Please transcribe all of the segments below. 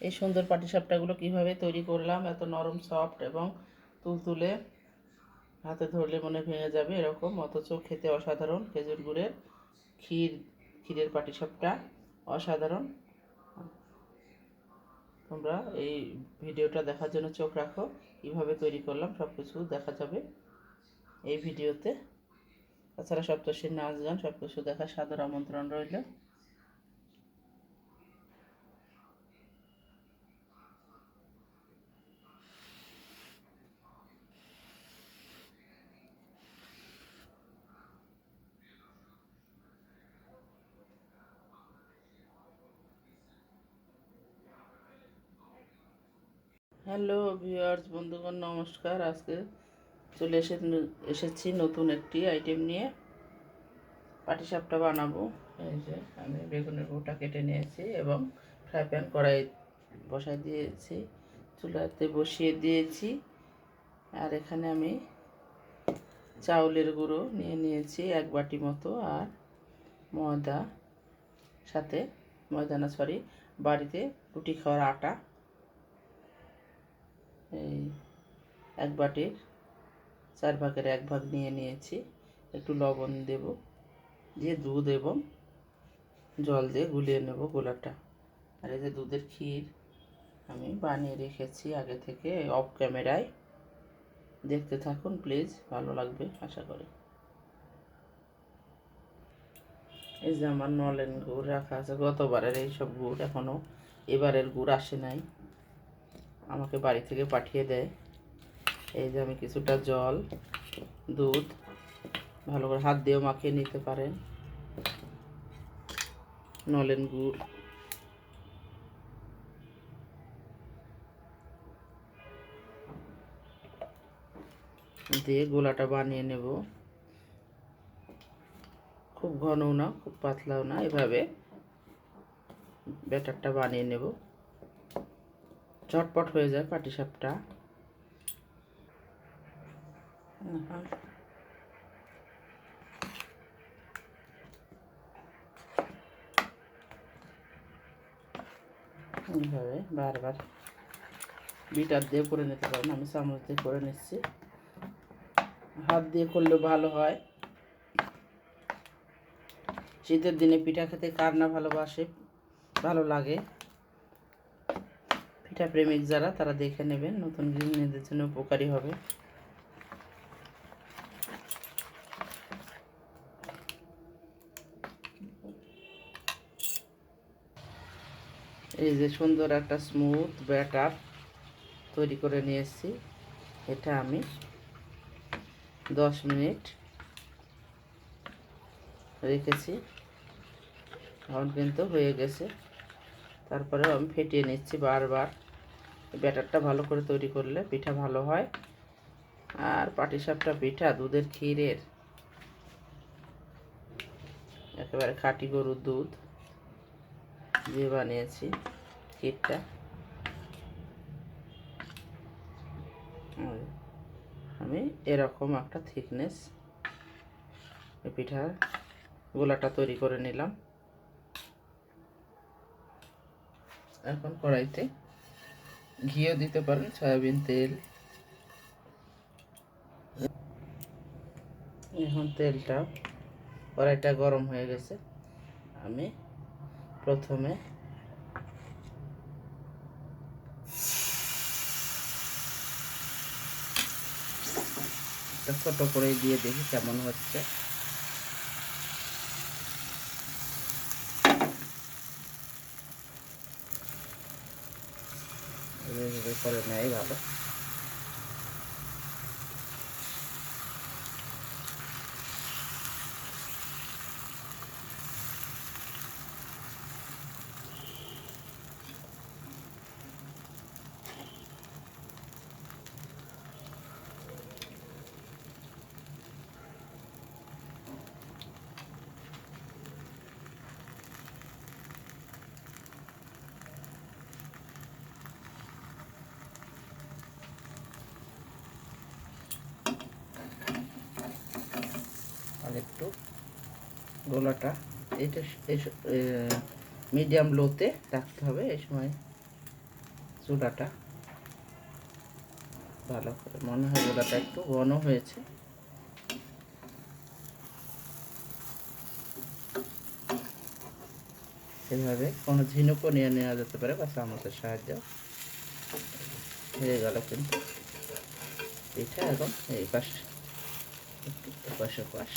এই সুন্দর পাটিসাপটাগুলো কীভাবে তৈরি করলাম, এত নরম সফট এবং তুলতুলে। হাতে ধরলে মনে ভেঙে যাবে এরকম, অথচ খেতে অসাধারণ। খেজুর গুড়ের ক্ষীর, ক্ষীরের পাটিসাপটা অসাধারণ। তোমরা এই ভিডিওটা দেখার জন্য চোখ রাখো, কীভাবে তৈরি করলাম সব কিছু দেখা যাবে এই ভিডিওতে। তাছাড়া সপ্তর্ষির নাচ গান সব কিছু দেখার সাদর আমন্ত্রণ রইল। হ্যালো ভিউয়ার্স, বন্ধুগণ, নমস্কার। আজকে চলে এসে এসেছি নতুন একটি আইটেম নিয়ে। পাটিসাপটা বানাবো। এই যে আমি বেগুনের গোটা কেটে নিয়েছি এবং ফ্রাই প্যান কড়াই বসাই দিয়েছি, চুলাতে বসিয়ে দিয়েছি। আর এখানে আমি চাউলের গুঁড়ো নিয়ে নিয়েছি এক বাটি মতো আর ময়দা সাথে ময়দা না সরি বাড়িতে রুটি খাওয়ার আটা। এই এক বাটির চার ভাগের এক ভাগ নিয়ে নিয়েছি। একটু লবণ দেব, দিয়ে দুধ এবং জল দিয়ে গুলিয়ে নেব গোলাটা আর এই যে দুধের ক্ষীর আমি বানিয়ে রেখেছি আগে থেকে অফ ক্যামেরায়। দেখতে থাকুন, প্লিজ, ভালো লাগবে, আশা করি। এই যে আমার নলেন গুড় রাখা আছে, গতবারের এইসব গুড় এখনও এবারের গুড় আসে নাই। আমাকে বাড়ি থেকে পাঠিয়ে দেয়। এই যে আমি কিছুটা জল, দুধ, ভালো করে হাত দিয়েও মাখিয়ে নিতে পারেন। নলেন গুড়। দিয়ে গোলাটা বানিয়ে নেব। খুব ঘনও না, খুব পাতলাও না। এভাবে ব্যাটারটা বানিয়ে নেব। চটপট হয়ে যায় পাটিসাপটা। এইভাবে বারবার বিটার দিয়ে করে নিতে পারেন, আমি চামচ দিয়ে করে নিচ্ছি। হাত দিয়ে করলে ভালো হয়। শীতের দিনে পিঠা খেতে কার না ভালোবাসে, ভালো লাগে। পিঠা প্রেমিক যারা, তারা দেখে নেবেন নতুন গৃহিণীদের জন্য উপকারী হবে। এই যে সুন্দর একটা স্মুথ ব্যাটার তৈরি করে নিয়েছি এটা আমি দশ মিনিট রেখেছি। এখন কিন্তু হয়ে গেছে। তারপরে আমি ফেটিয়ে নিচ্ছি বারবার। ব্যাটারটা ভালো করে তৈরি করলে পিঠা ভালো হয়। আর পাটিসাপটা পিঠা, দুধের ক্ষীরের। একেবারে খাঁটি গরুর দুধ। দিয়ে বানিয়েছি ক্ষীরটা। আমি এরকম একটা থিকনেস পিঠার গোলাটা তৈরি করে নিলাম। এখন কড়াইতে ঘিও দিতে পারেন, সয়াবিন, তেল। এখন তেলটা কড়াইটা গরম হয়ে গেছে। আমি প্রথমে ছোট করে দিয়ে দেখি কেমন হচ্ছে। এইভাবে করে নেয় ভালো আর একটু গোলাটা, এটা মিডিয়াম লোতে রাখতে হবে এই সময় চুলাটা। ভালো করে মনে হয় গোলাটা একটু ঘন হয়েছে। এভাবে কোনো ঝিনুকও নিয়ে নেওয়া যেতে পারে বা চামচের সাহায্য হয়ে গেল কিন্তু। পিঠা এখন এই পাশ পাশ পাশ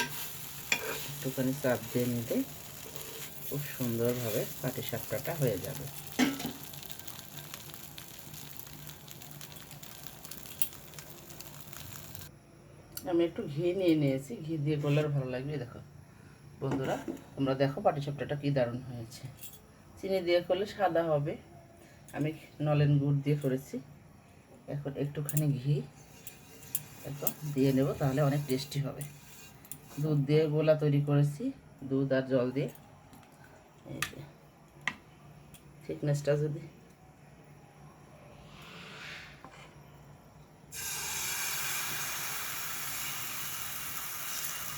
একটুখানি চাপ দিয়ে নিলে খুব সুন্দরভাবে পাটি সাপটাটা হয়ে যাবে। আমি একটু ঘি নিয়ে নিয়েছি, ঘি দিয়ে করলে ভালো লাগবে, দেখো। বন্ধুরা, তোমরা দেখো পাটিসাপটাটা কী দারুণ হয়েছে। চিনি দিয়ে করলে সাদা হবে। আমি নলেন গুড় দিয়ে করেছি। এখন একটুখানি ঘি, একদম দিয়ে নেব, তাহলে অনেক টেস্টি হবে। দুধ দিয়ে গোলা তৈরি করেছি, দুধ আর জল দিয়ে। এই থিকনেসটা যদি।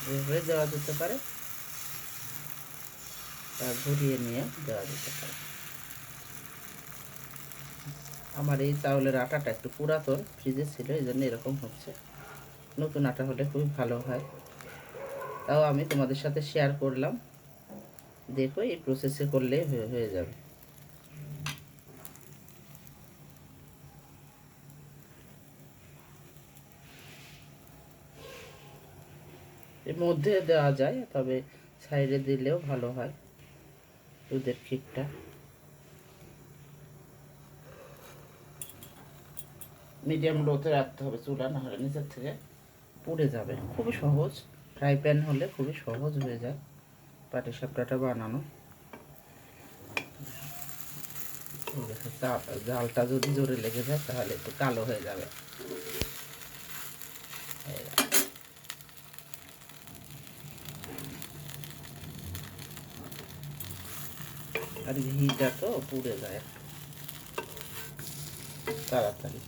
এভাবে দেওয়া যেতে পারে। তা ঘুরিয়ে নিয়ে দেওয়া যেতে পারে। আমার এই চাউলের আটাটা একটু পুরাতন, ফ্রিজে ছিল এই জন্য এরকম হচ্ছে। নতুন আটা হলে খুবই ভালো হয়। তাও আমি তোমাদের সাথে শেয়ার করলাম। দেখো এই প্রসেসে করলে হয়ে যাবে। এর মধ্যে দেওয়া যায়, তবে সাইডে দিলেও ভালো হয়। দুধের ক্ষীরটা। মিডিয়াম লোতে রাখতে হবে চুলা না হলে নিচের থেকে পুড়ে যাবে। খুবই সহজ। ফ্রাই প্যান হলে খুবই সহজ হয়ে যায় পাটি সাপটাটা বানানো। জালটা যদি জোরে লেগে যায় তাহলে একটু কালো হয়ে যাবে। আর ঘিটা তো পুড়ে যায়। তাড়াতাড়ি।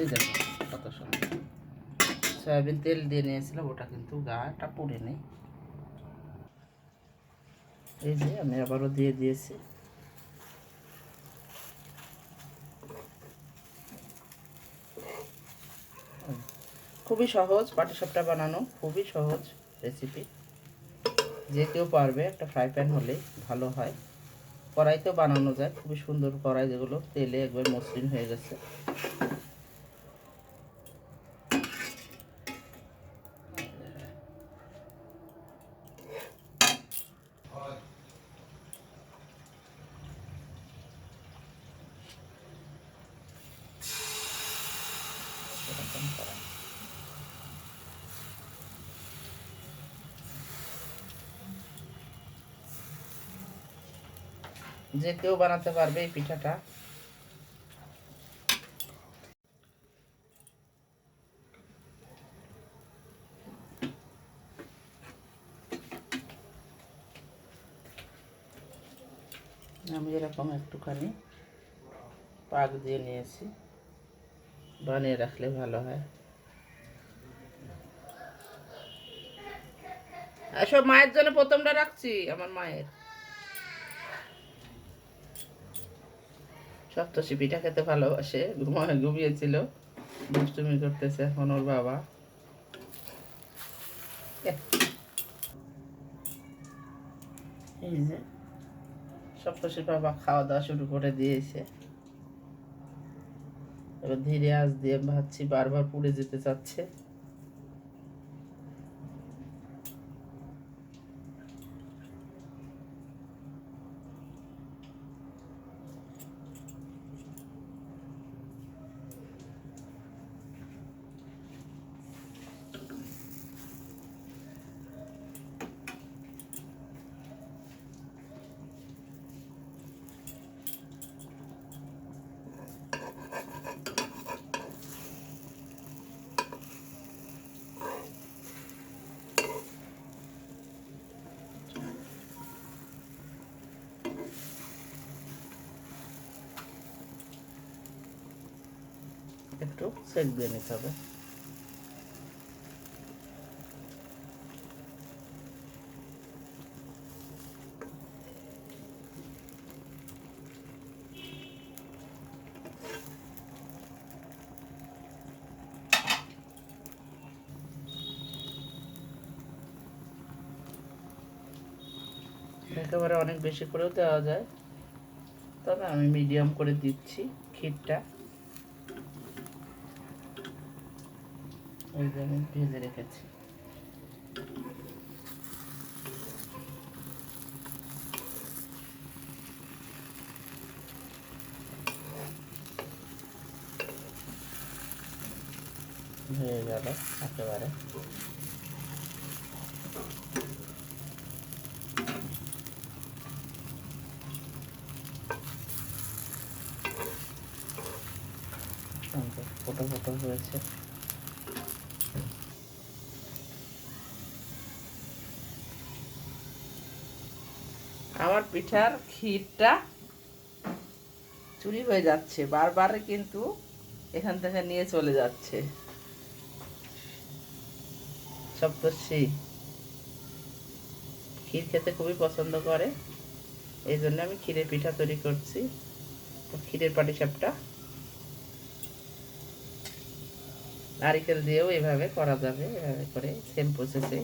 এই দেখো কত সুন্দর। সয়াবিন তেল দিয়ে নিয়েছিলাম, ওটা কিন্তু গাটা পুড়ে নেই। এই যে, আমি আবারও দিয়ে দিয়েছি। খুবই সহজ, পাটিসাপটা বানানো, খুবই সহজ রেসিপি যে কেউ পারবে, একটা ফ্রাই প্যান হলেই ভালো হয়। কড়াইতেও বানানো যায়, খুবই সুন্দর কড়াই যেগুলো তেলে একবার মসৃণ হয়ে গেছে এরকম করা। যে কেউ বানাতে পারবে এই পিঠাটা। আমি এরকম একটুখানি পাক দিয়ে নিয়েছি। বানিয়ে রাখলে ভালো হয়। এসব মায়ের জন্য প্রথমটা রাখছি, আমার মায়ের। সপ্তশী পিঠা খেতে ভালোবাসে ঘুমায় ঘুমিয়েছিল। দুষ্টুমি করতেছে এখন ওর বাবা। এই যে বাবা খাওয়া দাওয়া শুরু করে দিয়েছে। এবার ধীরে আজ দিয়ে ভাবছি বারবার পুড়ে যেতে চাচ্ছে। একটু সেক দিয়ে নিতে হবে। একেবারে অনেক বেশি করেও দেওয়া যায়। তবে আমি মিডিয়াম করে দিচ্ছি ক্ষীরটা। ওই যে আমি ভেজে রেখেছি। হয়ে গেল একেবারে। ফোটো ফোটো হয়েছে আমার পিঠার ক্ষীরটা চুরি হয়ে যাচ্ছে বারবার কিন্তু এখান থেকে নিয়ে চলে যাচ্ছে। সপ্তর্ষি ক্ষীর খেতে খুবই পছন্দ করে, এই জন্য আমি ক্ষীরের পিঠা তৈরি করছি। ক্ষীরের পাটিসাপটা নারিকেল দিয়েও এভাবে করা যাবে, এভাবে করে সেম প্রসেসে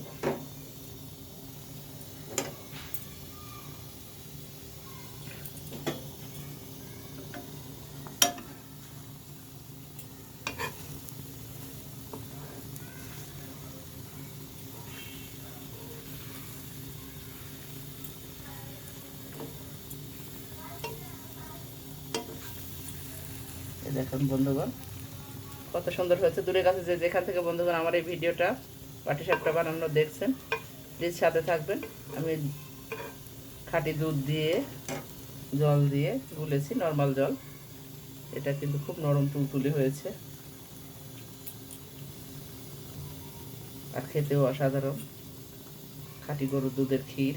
এই দেখুন বন্ধুগণ। কত সুন্দর হয়েছে। দূরের কাছে যে যেখান থেকে বন্ধুগণ আমার এই ভিডিওটা পাটি সাপটা বানানো দেখছেন প্লিজ সাথে থাকবেন। আমি খাঁটি দুধ দিয়ে, জল দিয়ে গুলেছি নর্মাল জল। এটা কিন্তু খুব নরম তুলতুলে হয়েছে। আর খেতেও অসাধারণ। খাঁটি গরুর দুধের ক্ষীর।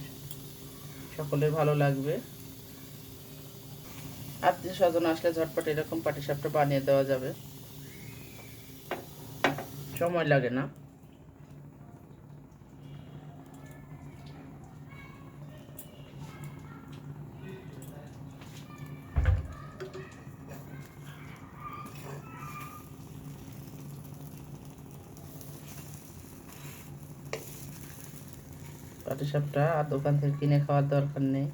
সকলের ভালো লাগবে। আত্মীয় স্বজন আসলে ঝটপট এরকম পাটিসাপটা বানিয়ে দেওয়া যাবে। সময় লাগে না। পাটিসাপটা আর দোকান থেকে কিনে খাওয়ার দরকার নেই।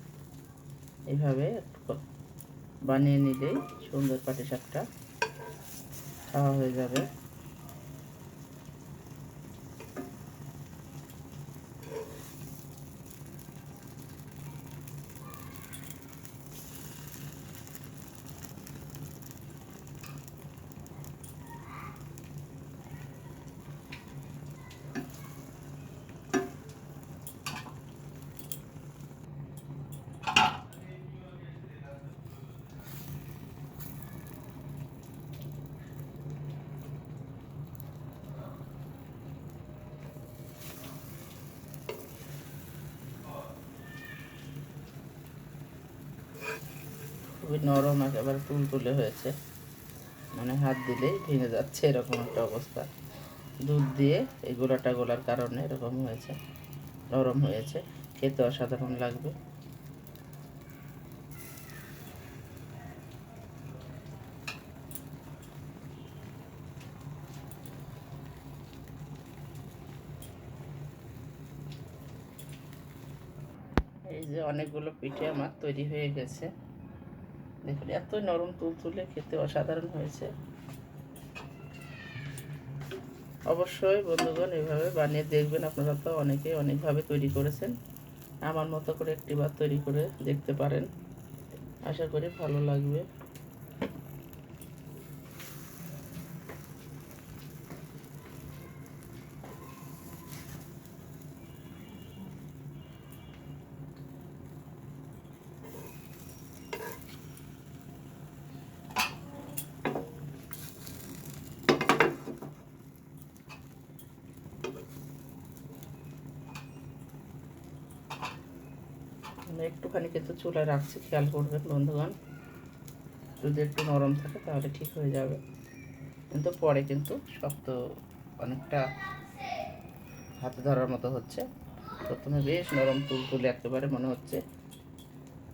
এইভাবে বানিয়ে নিলেই সুন্দর পাটিসাপটা খাওয়া হয়ে যাবে। খুবই নরম একেবারে তুলতুলে হয়েছে। মানে হাত দিলেই ভেঙে যাচ্ছে এরকম একটা অবস্থা। দুধ দিয়ে এই গোলাটা গোলার কারণে এরকম হয়েছে, নরম হয়েছে। খেতে অসাধারণ লাগবে। এই যে অনেকগুলো পিঠে আমার তৈরি হয়ে গেছে। দেখুন, এত নরম তুলতুলে খেতে অসাধারণ হয়েছে। অবশ্যই বন্ধুগণ, এভাবে বানিয়ে দেখবেন আপনারা তো অনেকে অনেকভাবে তৈরি করেছেন। আমার মতো করে একটিবার তৈরি করে দেখতে পারেন। আশা করি ভালো লাগবে। একটুখানি কিন্তু চুলায় রাখছি, খেয়াল করবেন বন্ধুগণ। যদি একটু নরম থাকে তাহলে ঠিক হয়ে যাবে। কিন্তু পরে কিন্তু শক্ত অনেকটা হাতে ধরার মতো হচ্ছে। প্রথমে বেশ নরম তুল তুলে একেবারে মনে হচ্ছে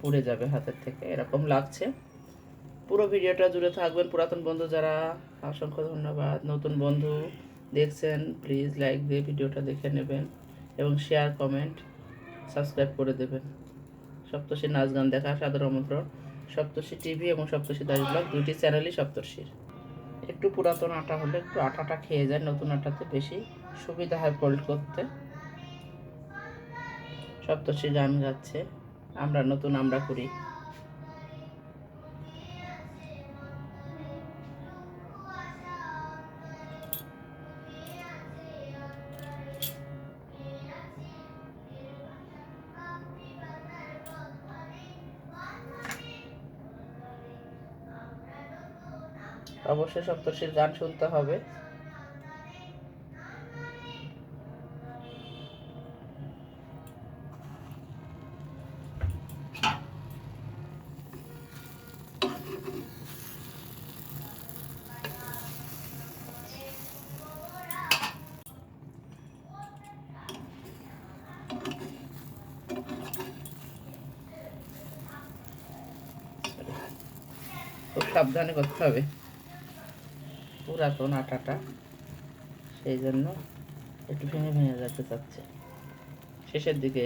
পুড়ে যাবে হাতের থেকে, এরকম লাগছে। পুরো ভিডিওটা জুড়ে থাকবেন পুরাতন বন্ধু যারা, অসংখ্য ধন্যবাদ। নতুন বন্ধু দেখছেন প্লিজ লাইক দিয়ে ভিডিওটা দেখে নেবেন এবং শেয়ার কমেন্ট সাবস্ক্রাইব করে দেবেন। সপ্তর্ষির নাচ গান দেখা, সাদর আমন্ত্রণ, সপ্তর্ষি টিভি এবং সপ্তর্ষি দাস ব্লগ, দুইটি চ্যানেলই সপ্তর্ষির। একটু পুরাতন আটা হলে একটু আটাটা খেয়ে যায়, নতুন আটাতে বেশি সুবিধা হয় ফোল্ড করতে। সপ্তর্ষি গান গাচ্ছে, আমরা নতুন আমরা করি। অবশ্যই সপ্তর্ষির গান শুনতে হবে। সাবধানে করতে হবে। পুরাতন আটাটা। সেই জন্য একটু ভেঙে ভেঙে যেতে চাচ্ছে শেষের দিকে